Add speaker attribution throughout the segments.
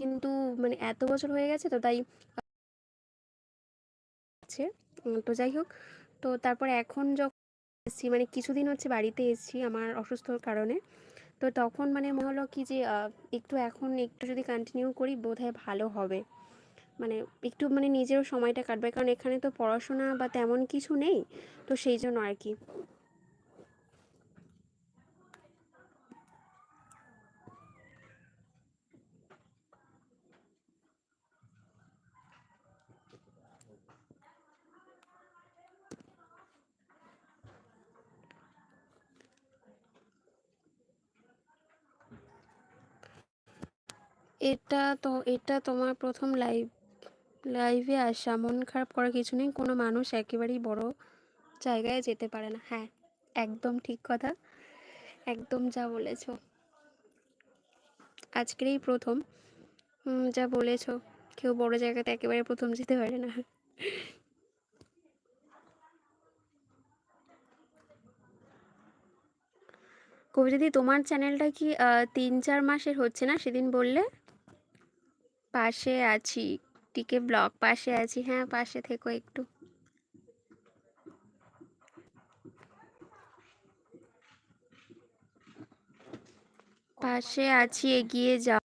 Speaker 1: কিন্তু মানে এত বছর হয়ে গেছে তো তাই আছে। তো যাই হোক, তো তারপরে এখন যখন এসেছি মানে কিছুদিন হচ্ছে বাড়িতে এসেছি আমার অসুস্থর কারণে, তো তখন মানে মনে হলো কি যে একটু এখন একটু যদি কন্টিনিউ করি বোধহয় ভালো হবে। মানে একটু মানে নিজেরও সময়টা কাটবে, কারণ এখানে তো পড়াশোনা বা তেমন কিছু নেই, তো সেই জন্য আর কি। এটা তো, এটা তোমার প্রথম লাইভ লাইভে আসা। মন খারাপ করার কিছু নেই। কোনো মানুষ একেবারেই বড় জায়গায় যেতে পারে না। হ্যাঁ একদম ঠিক কথা। একদম যা বলেছ। আজকের এই প্রথম। যা বলেছ, কেউ বড় জায়গাতে একেবারে প্রথম যেতে পারে না। কবিতাদি তোমার চ্যানেলটা কি তিন চার মাসের হচ্ছে না? সেদিন বললে? পাশে আছি, টিকে ব্লগ পাশে আছি। হ্যাঁ পাশে থেকো একটু। পাশে আছি, এগিয়ে যাও।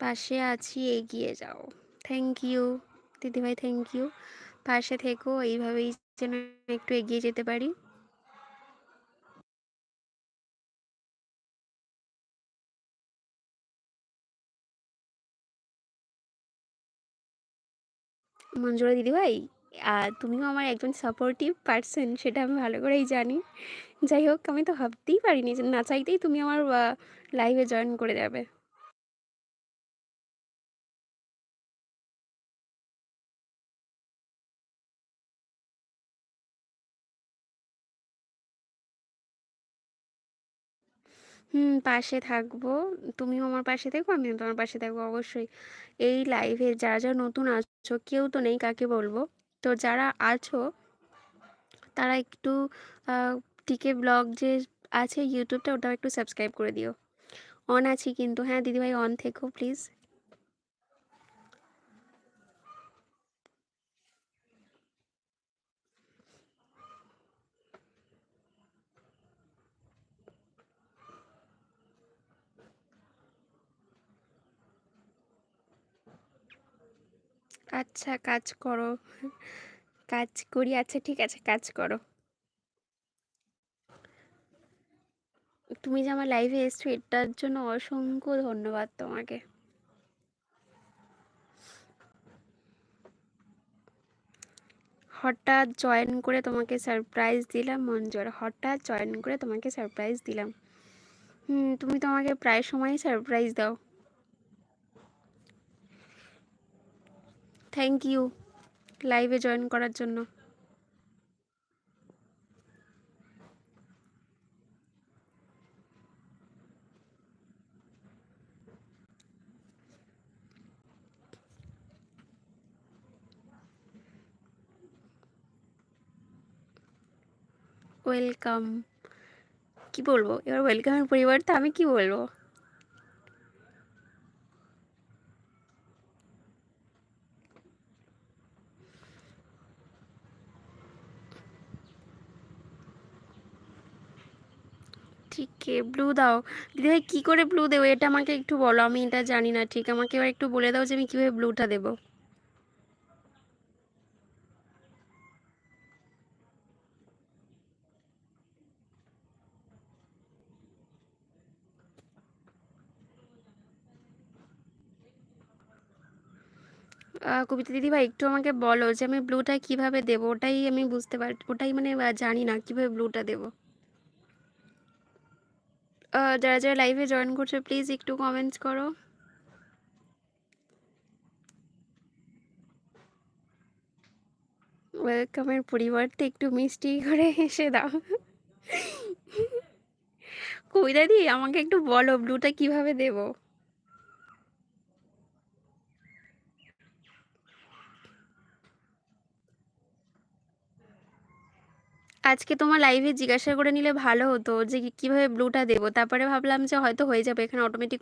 Speaker 1: পাশে আছি, এগিয়ে যাও। থ্যাংক ইউ দিদিভাই থ্যাংক ইউ পাশে থেকো, এইভাবেই যেন একটু এগিয়ে যেতে পারি। মঞ্জুরা দিদিভাই তুমিও আমার একজন সাপোর্টিভ পার্সন সেটা আমি ভালো করেই জানি। যাই হোক, আমি তো ভাবতেই পারিনি যে না চাইতেই তুমি আমার লাইভে জয়েন করে যাবে। হুম, পাশে থাকব। তুমিও আমার পাশে থাকব আমিও তোমার পাশে থাকব, অবশ্যই। এই লাইভে যারা যারা নতুন আছো কেউ তো নেই কাকে বলব। তো যারা আছো, তারা একটু টিকে ব্লগ যে আছে ইউটিউবটা, ওটাও একটু সাবস্ক্রাইব করে দিও। অন আছি কিন্তু হ্যাঁ দিদিভাই অন থেকো, প্লিজ। আচ্ছা কাজ করো। কাজ করি আচ্ছা ঠিক আছে, কাজ করো। তুমি যে আমার লাইভে এসছো, এটার জন্য অসংখ্য ধন্যবাদ তোমাকে। হঠাৎ জয়েন করে তোমাকে সারপ্রাইজ দিলাম মঞ্জুর হঠাৎ জয়েন করে তোমাকে সারপ্রাইজ দিলাম। হুম, তুমি তো আমাকে প্রায় সময়ই সারপ্রাইজ দাও। থ্যাংক ইউ লাইভে জয়েন করার জন্য। ওয়েলকাম কি বলব? এবার ওয়েলকামের পরিবর্তে আমি কি বলব? ঠিক ব্লু দাও। দিদিভাই কী করে ব্লু দেবো? এটা আমাকে একটু বলো, আমি এটা জানি না, ঠিক? আমাকে এবার একটু বলে দাও যে আমি কীভাবে ব্লুটা দেবো। কবিতা দিদিভাই একটু আমাকে বলো যে আমি ব্লুটা কীভাবে দেবো? ওটাই আমি বুঝতে পার, ওটাই মানে জানি না, কীভাবে ব্লুটা দেবো। যারা যারা লাইভে জয়েন করছে প্লিজ একটু কমেন্টস করো। ওয়েলকামের পরিবর্তে একটু মিষ্টি করে এসে দাও। কবিতা দি আমাকে একটু বলো ব্লুটা কীভাবে দেবো? আজকে তোমার লাইভে জিজ্ঞাসা করে নিলে ভালো হতো যে কীভাবে ব্লুটা দেবো? তারপরে ভাবলাম যে হয়তো হয়ে যাবে, এখানে অটোমেটিক